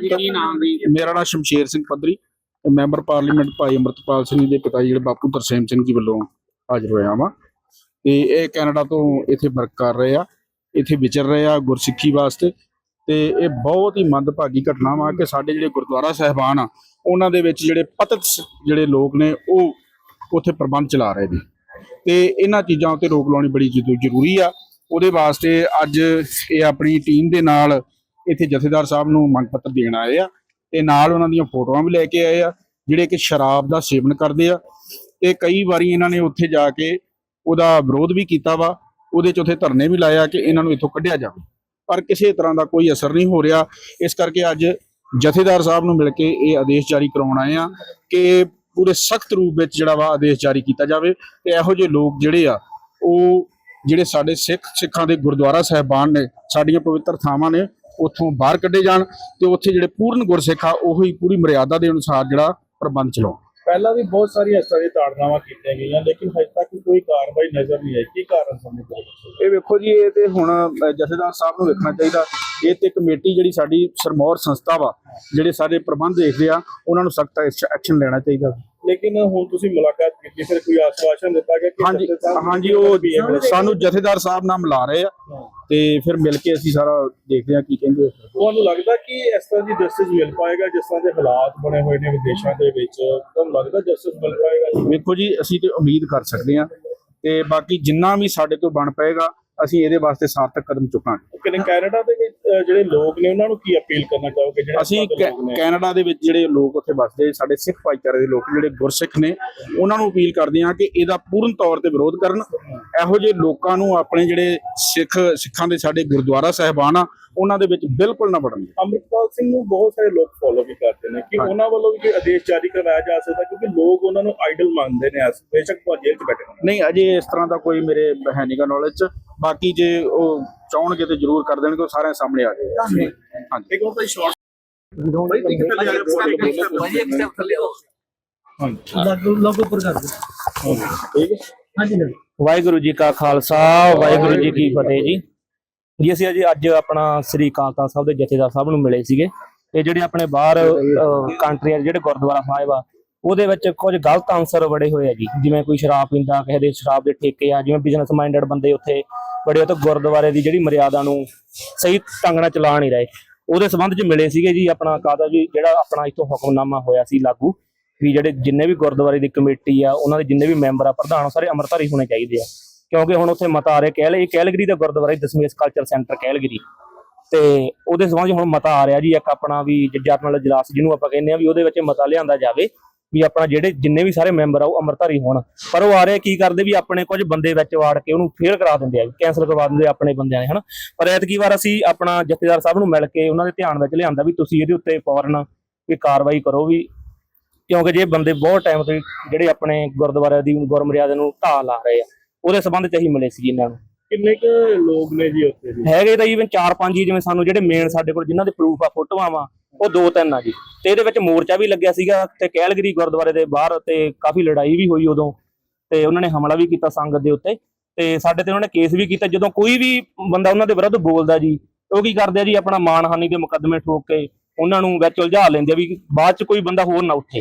ਕੀ ਨਾਮ ਦੀ ਮੇਰਾ ਨਾਮ ਸ਼ਮਸ਼ੇਰ ਸਿੰਘ ਪੱਧਰੀ, ਤੇ ਮੈਂਬਰ ਪਾਰਲੀਮੈਂਟ ਭਾਈ ਅਮਰਤਪਾਲ ਸਿੰਘ ਜੀ ਦੇ ਪਿਤਾ ਜੀ, ਜਿਹੜੇ ਬਾਪੂ ਤਰਸੇਮ ਸਿੰਘ ਜੀ ਵੱਲੋਂ ਹਾਜ਼ਰ ਹੋਇਆ ਵਾਂ। ਤੇ ਇਹ ਕੈਨੇਡਾ ਤੋਂ ਇੱਥੇ ਵਰਕ ਕਰ ਰਹੇ ਆ, ਇੱਥੇ ਵਿਚਰ ਰਹੇ ਆ ਗੁਰਸਿੱਖੀ ਵਾਸਤੇ। ਤੇ ਇਹ ਬਹੁਤ ਹੀ ਮੰਦਭਾਗੀ ਘਟਨਾ ਵਾ ਕਿ ਸਾਡੇ ਜਿਹੜੇ ਗੁਰਦੁਆਰਾ ਸਾਹਿਬਾਨ ਆ, ਉਹਨਾਂ ਦੇ ਵਿੱਚ ਜਿਹੜੇ ਪਤਿਤ ਜਿਹੜੇ ਲੋਕ ਨੇ, ਉਹ ਉੱਥੇ ਪ੍ਰਬੰਧ ਚਲਾ ਰਹੇ ਨੇ। ਤੇ ਇਹਨਾਂ ਚੀਜ਼ਾਂ ਉੱਤੇ ਰੋਕ ਲਾਉਣੀ ਬੜੀ ਜ਼ਰੂਰੀ ਆ। ਉਹਦੇ ਵਾਸਤੇ ਅੱਜ ਇਹ ਆਪਣੀ ਟੀਮ ਦੇ ਨਾਲ ਇੱਥੇ ਜਥੇਦਾਰ ਸਾਹਿਬ ਨੂੰ ਮੰਗ ਪੱਤਰ ਦੇਣ ਆਏ ਆ ਤੇ ਨਾਲ ਉਹਨਾਂ ਦੀਆਂ ਫੋਟੋਆਂ ਵੀ ਲੈ ਕੇ ਆਏ ਆ, ਜਿਹੜੇ ਕਿ ਸ਼ਰਾਬ ਦਾ ਸੇਵਨ ਕਰਦੇ ਆ। ਤੇ ਕਈ ਵਾਰੀ ਇਹਨਾਂ ਨੇ ਉੱਥੇ ਜਾ ਕੇ ਉਹਦਾ ਵਿਰੋਧ ਵੀ ਕੀਤਾ ਵਾ, ਉਹਦੇ ਚ ਉੱਥੇ ਧਰਨੇ ਵੀ ਲਾਇਆ ਕਿ ਇਹਨਾਂ ਨੂੰ ਇੱਥੋਂ ਕੱਢਿਆ ਜਾਵੇ। ਪਰ ਕਿਸੇ ਤਰ੍ਹਾਂ ਦਾ ਕੋਈ ਅਸਰ ਨਹੀਂ ਹੋ ਰਿਹਾ। ਇਸ ਕਰਕੇ ਅੱਜ ਜਥੇਦਾਰ ਸਾਹਿਬ ਨੂੰ ਮਿਲ ਕੇ ਇਹ ਆਦੇਸ਼ ਜਾਰੀ ਕਰਾਉਣ ਆਏ ਆ ਕਿ ਪੂਰੇ ਸਖਤ ਰੂਪ ਵਿੱਚ ਜਿਹੜਾ ਵਾ ਆਦੇਸ਼ ਜਾਰੀ ਕੀਤਾ ਜਾਵੇ ਤੇ ਇਹੋ ਜਿਹੇ ਲੋਕ ਜਿਹੜੇ ਆ, ਉਹ ਜਿਹੜੇ ਸਾਡੇ ਸਿੱਖ ਸਿੱਖਾਂ ਦੇ ਗੁਰਦੁਆਰਾ ਸਾਹਿਬਾਨ ਨੇ, ਸਾਡੀਆਂ ਪਵਿੱਤਰ ਥਾਵਾਂ ਨੇ ਉੱਥੋਂ ਬਾਹਰ ਕੱਢੇ ਜਾਣ ਤੇ ਉੱਥੇ ਜਿਹੜੇ ਪੂਰਨ ਗੁਰਸਿੱਖ ਆ ਉਹੀ ਪੂਰੀ ਮਰਿਆਦਾ ਦੇ ਅਨੁਸਾਰ ਜਿਹੜਾ ਪ੍ਰਬੰਧ ਚਲਾਉਣ। ਪਹਿਲਾਂ ਵੀ ਬਹੁਤ ਸਾਰੀਆਂ ਇਸ ਤਰ੍ਹਾਂ ਦੀਆਂ ਤਾੜਨਾਵਾਂ ਕੀਤੀਆਂ ਗਈਆਂ ਲੇਕਿਨ ਹਜੇ ਤੱਕ ਕੋਈ ਕਾਰਵਾਈ ਨਜ਼ਰ ਨਹੀਂ ਆਈ। ਕੀ ਕਾਰਨ ਸਮਝਦੇ ਇਹ ਵੇਖੋ ਜੀ ਇਹ ਤੇ ਹੁਣ ਜਥੇਦਾਰ ਸਾਹਿਬ ਨੂੰ ਵੇਖਣਾ ਚਾਹੀਦਾ। ਇਹ ਤੇ ਕਮੇਟੀ ਜਿਹੜੀ ਸਾਡੀ ਸਰਮੌਰ ਸੰਸਥਾ ਵਾ ਜਿਹੜੇ ਸਾਰੇ ਪ੍ਰਬੰਧ ਦੇਖਦੇ ਆ ਉਹਨਾਂ ਨੂੰ ਸਖਤ ਐਕਸ਼ਨ ਲੈਣਾ ਚਾਹੀਦਾ। ਲੇਕਿਨ ਹੁਣ ਤੁਸੀਂ ਮੁਲਾਕਾਤ ਕੀਤੀ ਫਿਰ ਕੋਈ ਆਸ਼ਵਾਸਨ ਦਿੱਤਾ ਗਿਆ ਕਿ ਹਾਂਜੀ ਹਾਂਜੀ ਉਹ ਸਾਨੂੰ ਜਥੇਦਾਰ ਸਾਹਿਬ ਨਾਲ ਮਿਲਾ ਰਹੇ ਆ ਤੇ ਫਿਰ ਮਿਲ ਕੇ ਅਸੀਂ ਸਾਰਾ ਦੇਖਦੇ ਆ ਕੀ ਕਹਿੰਦੇ ਆ। ਤੁਹਾਨੂੰ ਲੱਗਦਾ ਕਿ ਇਸ ਤਰ੍ਹਾਂ ਦੀ ਜਸਟਿਸ ਮਿਲ ਪਾਏਗਾ ਜਿਸ ਤਰ੍ਹਾਂ ਦੇ ਹਾਲਾਤ ਬਣੇ ਹੋਏ ਨੇ ਵਿਦੇਸ਼ਾਂ ਦੇ ਵਿੱਚ? ਤੁਹਾਨੂੰ ਲੱਗਦਾ ਜਸਟਿਸ ਮਿਲ ਪਾਏਗਾ? ਵੇਖੋ ਜੀ ਅਸੀਂ ਤੇ ਉਮੀਦ ਕਰ ਸਕਦੇ ਹਾਂ ਤੇ ਬਾਕੀ ਜਿੰਨਾ ਵੀ ਸਾਡੇ ਤੋਂ ਬਣ ਪਏਗਾ ਅਸੀਂ ਇਹਦੇ ਵਾਸਤੇ ਸਾਰਥਕ ਕਦਮ ਚੁੱਕਾਂਗੇ। ਕਿ ਕੈਨੇਡਾ ਦੇ ਵਿੱਚ ਜਿਹੜੇ ਲੋਕ ਨੇ ਉਹਨਾਂ ਨੂੰ ਕੀ ਅਪੀਲ ਕਰਨਾ ਚਾਹੋਗੇ? ਜਿਹੜੇ ਅਸੀਂ? ਕੈਨੇਡਾ ਦੇ ਵਿੱਚ ਜਿਹੜੇ ਲੋਕ ਉੱਥੇ ਵੱਸਦੇ ਸਾਡੇ ਸਿੱਖ ਭਾਈਚਾਰੇ ਦੇ ਲੋਕ ਜਿਹੜੇ ਗੁਰਸਿੱਖ ਨੇ ਉਹਨਾਂ ਨੂੰ ਅਪੀਲ ਕਰਦੇ ਹਾਂ ਕਿ ਇਹਦਾ ਪੂਰਨ ਤੌਰ ਤੇ ਵਿਰੋਧ ਕਰਨ। ਇਹੋ ਜਿਹੇ ਲੋਕਾਂ ਨੂੰ ਆਪਣੇ ਜਿਹੜੇ ਸਿੱਖ ਸਿੱਖਾਂ ਦੇ ਸਾਡੇ ਗੁਰਦੁਆਰਾ ਸਾਹਿਬਾਨ ਆ ਉਹਨਾਂ ਦੇ ਵਿੱਚ ਬਿਲਕੁਲ ਨਾ ਵੜਨ ਅੰਮ੍ਰਿਤਪਾਲ ਸਿੰਘ ਨੂੰ ਬਹੁਤ ਸਾਰੇ ਲੋਕ ਫੋਲੋ ਵੀ ਕਰਦੇ ਨੇ ਕਿ। ਉਹਨਾਂ ਵੱਲੋਂ ਵੀ ਕੋਈ ਆਦੇਸ਼ ਜਾਰੀ ਕਰਵਾਇਆ ਜਾ ਸਕਦਾ ਕਿਉਂਕਿ ਲੋਕ ਉਹਨਾਂ ਨੂੰ ਆਈਡਲ ਮੰਨਦੇ ਨੇ ਬੇਸ਼ੱਕ ਉਹ ਜੇਲ੍ਹ 'ਚ ਬੈਠੇ ਨਹੀਂ ਅਜੇ ਇਸ ਤਰ੍ਹਾਂ ਦਾ ਕੋਈ ਮੇਰੇ ਹੈ ਨਹੀਂਗਾ ਨੌਲੇਜ ਚ ਬਾਕੀ ਜੇ ਉਹ ਚਾਹਣਗੇ ਤੇ ਜ਼ਰੂਰ ਕਰ ਦੇਣਗੇ ਉਹ ਸਾਰਿਆਂ ਸਾਹਮਣੇ ਆ ਜਾਏਗਾ। ਹਾਂਜੀ। ਇੱਕ ਉਹ ਭਾਈ ਸ਼ਾਰਟ ਲਾਗੂ ਲਾਗੂ ਪਰ ਕਰ ਦਿਓ। ਠੀਕ ਹੈ। ਹਾਂਜੀ ਹਾਂਜੀ ਵਾਹਿਗੁਰੂ ਜੀ ਕਾ ਖਾਲਸਾ ਵਾਹਿਗੁਰੂ ਜੀ ਕੀ ਫਤਿਹ ਜੀ। ਜੀ ਅਸੀਂ ਅੱਜ ਅੱਜ ਆਪਣਾ ਸ੍ਰੀ ਅਕਾਲ ਤਖਤ ਸਾਹਿਬ ਦੇ ਜਥੇਦਾਰ ਸਾਹਿਬ ਨੂੰ ਮਿਲੇ ਸੀਗੇ। ਤੇ ਜਿਹੜੇ ਆਪਣੇ ਬਾਹਰ ਕੰਟਰੀਆਂ ਜਿਹੜੇ ਗੁਰਦੁਆਰਾ ਸਾਹਿਬ ਆ ਉਹਦੇ ਵਿੱਚ ਕੁਝ ਗਲਤ ਆਨਸਰ ਬੜੇ ਹੋਏ ਆ ਜੀ। ਜਿਵੇਂ ਕੋਈ ਸ਼ਰਾਬ ਪੀਂਦਾ ਕਿਸੇ ਦੇ ਸ਼ਰਾਬ ਦੇ ਠੇਕੇ ਆ ਜਿਵੇਂ ਬਿਜ਼ਨਸ ਮਾਈਂਡਡ ਬੰਦੇ ਉੱਥੇ ਬੜੇ ਉੱਥੇ ਗੁਰਦੁਆਰੇ ਦੀ ਜਿਹੜੀ ਮਰਿਆਦਾ ਨੂੰ ਸਹੀ ਢੰਗ ਨਾਲ ਚਲਾ ਨਹੀਂ ਰਹੇ। ਉਹਦੇ ਸੰਬੰਧ 'ਚ ਮਿਲੇ ਸੀਗੇ ਜੀ ਆਪਣਾ ਕਾਦਾ ਜੀ ਜਿਹੜਾ ਆਪਣਾ ਇਥੋਂ ਹੁਕਮਨਾਮਾ ਹੋਇਆ ਸੀ ਲਾਗੂ ਵੀ ਜਿਹੜੇ ਜਿੰਨੇ ਵੀ ਗੁਰਦੁਆਰੇ ਦੀ ਕਮੇਟੀ ਆ ਉਹਨਾਂ ਦੇ ਜਿੰਨੇ ਵੀ ਮੈਂਬਰ ਆ ਪ੍ਰਧਾਨ ਆ, ਸਾਰੇ ਅੰਮ੍ਰਿਤਧਾਰੀ ਹੋਣੇ ਚਾਹੀਦੇ ਆ। ਕਿਉਂਕਿ ਹੁਣ ਉੱਥੇ ਮਤਾ ਆ ਰਿਹਾ ਕਹਿ ਇਹ ਕੈਲਗਰੀ ਦਾ ਗੁਰਦੁਆਰਾ ਹੈ, ਦਸਮੇਸ਼ ਕਲਚਰ ਸੈਂਟਰ ਕੈਲਗਰੀ। ਤੇ ਉਹਦੇ ਸੰਬੰਧ ਹੁਣ ਮਤਾ ਆ ਰਿਹਾ ਜੀ ਇੱਕ ਆਪਣਾ ਵੀ ਜਰਨਲ ਇਜਲਾਸ ਜਿਹਨੂੰ ਆਪਾਂ ਕਹਿੰਦੇ ਆ ਵੀ ਉਹਦੇ ਵਿੱਚ ਮਤਾ ਲਿਆਂਦਾ ਜਾਵੇ। ਵੀ ਆਪਣਾ ਜਿਹੜੇ ਜਿੰਨੇ ਵੀ ਸਾਰੇ ਮੈਂਬਰ ਆ ਉਹ ਅੰਮ੍ਰਿਤਧਾਰੀ ਹੋਣ। ਪਰ ਉਹ ਆ ਰਿਹਾ ਕੀ ਕਰਦੇ ਵੀ ਆਪਣੇ ਕੁਝ ਬੰਦੇ ਵਿੱਚ ਵਾੜ ਕੇ ਉਹਨੂੰ ਫੇਲ ਕਰਾ ਦਿੰਦੇ ਆ ਕੈਂਸਲ ਕਰਵਾ ਦਿੰਦੇ ਆ ਆਪਣੇ ਬੰਦਿਆਂ ਨੇ ਹਨਾ? ਪਰ ਐਤਕੀ ਵਾਰ ਅਸੀਂ ਆਪਣਾ ਜਥੇਦਾਰ ਸਾਹਿਬ ਨੂੰ ਮਿਲ ਕੇ ਉਹਨਾਂ ਦੇ ਧਿਆਨ ਵਿੱਚ ਲਿਆਂਦਾ ਵੀ ਤੁਸੀਂ ਇਹਦੇ ਉੱਤੇ ਫੌਰਨ ਵੀ ਕਾਰਵਾਈ ਕਰੋ ਵੀ ਕਿਉਂਕਿ ਜੇ ਬੰਦੇ ਬਹੁਤ ਟਾਈਮ ਤੋਂ ਜਿਹੜੇ ਆਪਣੇ ਗੁਰਦੁਆਰੇ ਦੀ ਗੁਰਮਰਿਆਦਾ ਨੂੰ ਢਾਹ ਲਾ ਰਹੇ ਆ ਉਹਦੇ ਸੰਬੰਧ ਚ ਅਸੀਂ ਮਿਲੇ ਸੀ ਇਹਨਾਂ ਨੂੰ। ਕਿੰਨੇ ਕੁ ਲੋਕ ਨੇ ਜੀ ਉੱਥੇ ਜੀ? ਹੈਗੇ ਤਾਂ ਈਵਨ 4-5 ਹੀ ਜਿਵੇਂ ਸਾਨੂੰ ਜਿਹੜੇ ਮੇਨ ਸਾਡੇ ਕੋਲ ਜਿਨ੍ਹਾਂ ਦੇ ਪ੍ਰੂਫ ਆ ਫੋਟੋਆਂ ਵਾ ਉਹ ਦੋ ਤਿੰਨ ਆ ਜੀ। ਤੇ ਇਹਦੇ ਵਿੱਚ ਮੋਰਚਾ ਵੀ ਲੱਗਿਆ ਸੀਗਾ ਤੇ ਕੈਲਗਰੀ ਗੁਰਦੁਆਰੇ ਦੇ ਬਾਹਰ ਤੇ ਕਾਫੀ ਲੜਾਈ ਵੀ ਹੋਈ ਉਦੋਂ। ਤੇ ਉਹਨਾਂ ਨੇ ਹਮਲਾ ਵੀ ਕੀਤਾ ਸੰਗਤ ਦੇ ਉੱਤੇ। ਤੇ ਸਾਡੇ ਤੇ ਉਹਨਾਂ ਨੇ ਕੇਸ ਵੀ ਕੀਤਾ। ਜਦੋਂ ਕੋਈ ਵੀ ਬੰਦਾ ਉਹਨਾਂ ਦੇ ਵਿਰੁੱਧ ਬੋਲਦਾ ਜੀ ਉਹ ਕੀ ਕਰਦੇ ਆ ਜੀ ਆਪਣਾ ਮਾਨਹਾਨੀ ਦੇ ਮੁਕੱਦਮੇ ਠੋਕ ਕੇ ਉਹਨਾਂ ਨੂੰ ਵਿੱਚ ਉਲਝਾ ਲੈਂਦੇ ਆ ਵੀ ਬਾਅਦ ਚ ਕੋਈ ਬੰਦਾ ਹੋਰ ਨਾ ਉੱਠੇ।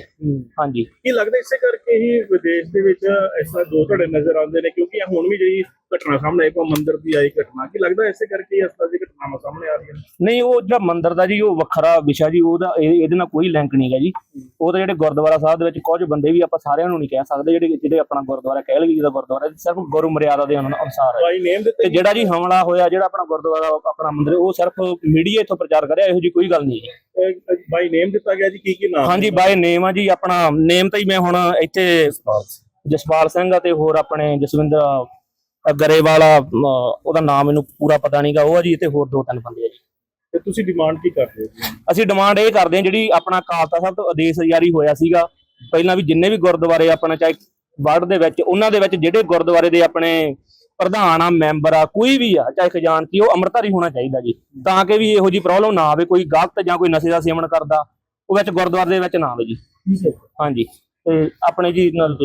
ਹਾਂਜੀ। ਕੀ ਲੱਗਦਾ ਇਸੇ ਕਰਕੇ ਹੀ ਵਿਦੇਸ਼ ਦੇ ਵਿੱਚ ਇਸ ਤਰ੍ਹਾਂ ਦੋ ਧੜੇ ਨਜ਼ਰ ਆਉਂਦੇ ਨੇ? ਕਿਉਂਕਿ ਹੁਣ ਵੀ ਜਿਹੜੀ ਘਟਨਾ ਸਾਹਮਣੇ ਆਈ ਕੋ ਮੰਦਿਰ ਦੀ ਆਈ ਘਟਨਾ। ਕੀ ਲੱਗਦਾ ਇਸੇ ਕਰਕੇ ਹੀ ਇਸ ਤਰ੍ਹਾਂ ਦੀ ਘਟਨਾਵਾਂ ਸਾਹਮਣੇ ਆ ਰਹੀਆਂ ਨੇ? ਨਹੀਂ ਉਹ ਜਿਹੜਾ ਮੰਦਿਰ ਦਾ ਜੀ ਉਹ ਵੱਖਰਾ ਵਿਸ਼ਾ ਜੀ ਉਹਦਾ ਇਹ- ਇਹਦੇ ਨਾਲ ਕੋਈ ਲਿੰਕ ਨਹੀਂਗਾ ਜੀ। ਉਹ ਤਾਂ ਜਿਹੜੇ ਗੁਰਦੁਆਰਾ ਸਾਹਿਬ ਦੇ ਵਿੱਚ ਕੁਝ ਬੰਦੇ ਵੀ ਆਪਾਂ ਸਾਰਿਆਂ ਨੂੰ ਨਹੀਂ ਕਹਿ ਸਕਦੇ ਜਿਹੜੇ ਜਿਹੜੇ ਆਪਣਾ ਗੁਰਦੁਆਰਾ ਕਹਿ ਲਈਏ ਜਿਹਦਾ ਗੁਰਦੁਆਰਾ ਸਿਰਫ ਗੁਰੂ ਮਰਿਆਦਾ ਦੇ ਅਨੁ- ਅਨੁਸਾਰ ਹੈ। ਬਾਈ ਨੇਮ ਦਿੱਤੇ ਤੇ ਜਿਹੜਾ ਜੀ ਹਮਲਾ ਹੋਇਆ ਜਿਹੜਾ ਆਪਣਾ ਗੁਰਦੁਆਰਾ ਆਪਣਾ ਮੰਦਿਰ ਉਹ ਸਿਰਫ ਮੀਡੀਆ ਇੱਥੋਂ ਪ੍ਰਚਾਰ ਕਰਿਆ ਇਹੋ ਜੀ ਕੋਈ ਗੱਲ ਨਹੀਂ ਹੈ। ਬਾਈ ਨੇਮ ਦਿੱਤਾ ਗਿਆ ਜੀ ਕੀ ਕੀ ਨਾਮ? ਹਾਂਜੀ ਬਾਏ ਨੇਮ ਆ ਜੀ ਆਪਣਾ ਨੇਮ ਤਾਂ ਹੀ ਮੈਂ ਹੁਣ ਇੱਥੇ ਜਸਪਾਲ ਸਿੰਘ ਆ ਤੇ ਹੋਰ ਆਪਣੇ ਜਸਵਿੰਦਰ ਅ, ਗਰੇਵਾਲਾ ਅ, ਉਹਦਾ ਨਾਮ ਮੈਨੂੰ ਪੂਰਾ ਪਤਾ ਨਹੀਂਗਾ ਉਹ ਆ ਜੀ ਤੇ ਹੋਰ ਦੋ ਤਿੰਨ ਬੰਦੇ ਆ ਜੀ। ਤੇ ਤੁਸੀਂ ਡਿਮਾਂਡ ਕੀ ਕਰਦੇ ਹੋ ਅਸੀਂ ਡਿਮਾਂਡ ਇਹ ਕਰਦੇ ਹਾਂ ਜਿਹੜੀ ਆਪਣਾ ਕਾਲਤਾ ਸਾਹਿਬ ਤੋਂ ਆਦੇਸ਼ ਜਾਰੀ ਹੋਇਆ ਸੀਗਾ। ਪਹਿਲਾਂ ਵੀ ਜਿੰਨੇ ਵੀ ਗੁਰਦੁਆਰੇ ਆਪਣਾ ਚਾਹੇ ਵਰਡ ਦੇ ਵਿੱਚ ਉਹਨਾਂ ਦੇ ਵਿੱਚ ਜਿਹੜੇ ਗੁਰਦੁਆਰੇ ਦੇ ਆਪਣੇ ਪ੍ਰਧਾਨ ਆ ਮੈਂਬਰ ਆ ਕੋਈ ਵੀ ਆ ਚਾਹੇ ਖਜ਼ਾਨਚੀ ਉਹ ਅੰਮ੍ਰਿਤਧਾਰੀ ਹੋਣਾ ਚਾਹੀਦਾ ਜੀ। ਤਾਂ ਕਿ ਵੀ ਇਹੋ ਜੀ ਪ੍ਰੋਬਲਮ ਨਾ ਆਵੇ ਕੋਈ ਗਲਤ ਜਾਂ ਕੋਈ ਨਸ਼ੇ ਦਾ ਸੇਵਨ ਕਰਦਾ ਉਹ ਵਿੱਚ ਗੁਰਦੁਆਰੇ ਦੇ ਵਿੱਚ ਨਾ ਆਵੇ ਜੀ। ਹਾਂਜੀ। ਤੇ ਆਪਣੇ ਜੀ ਨਾਲ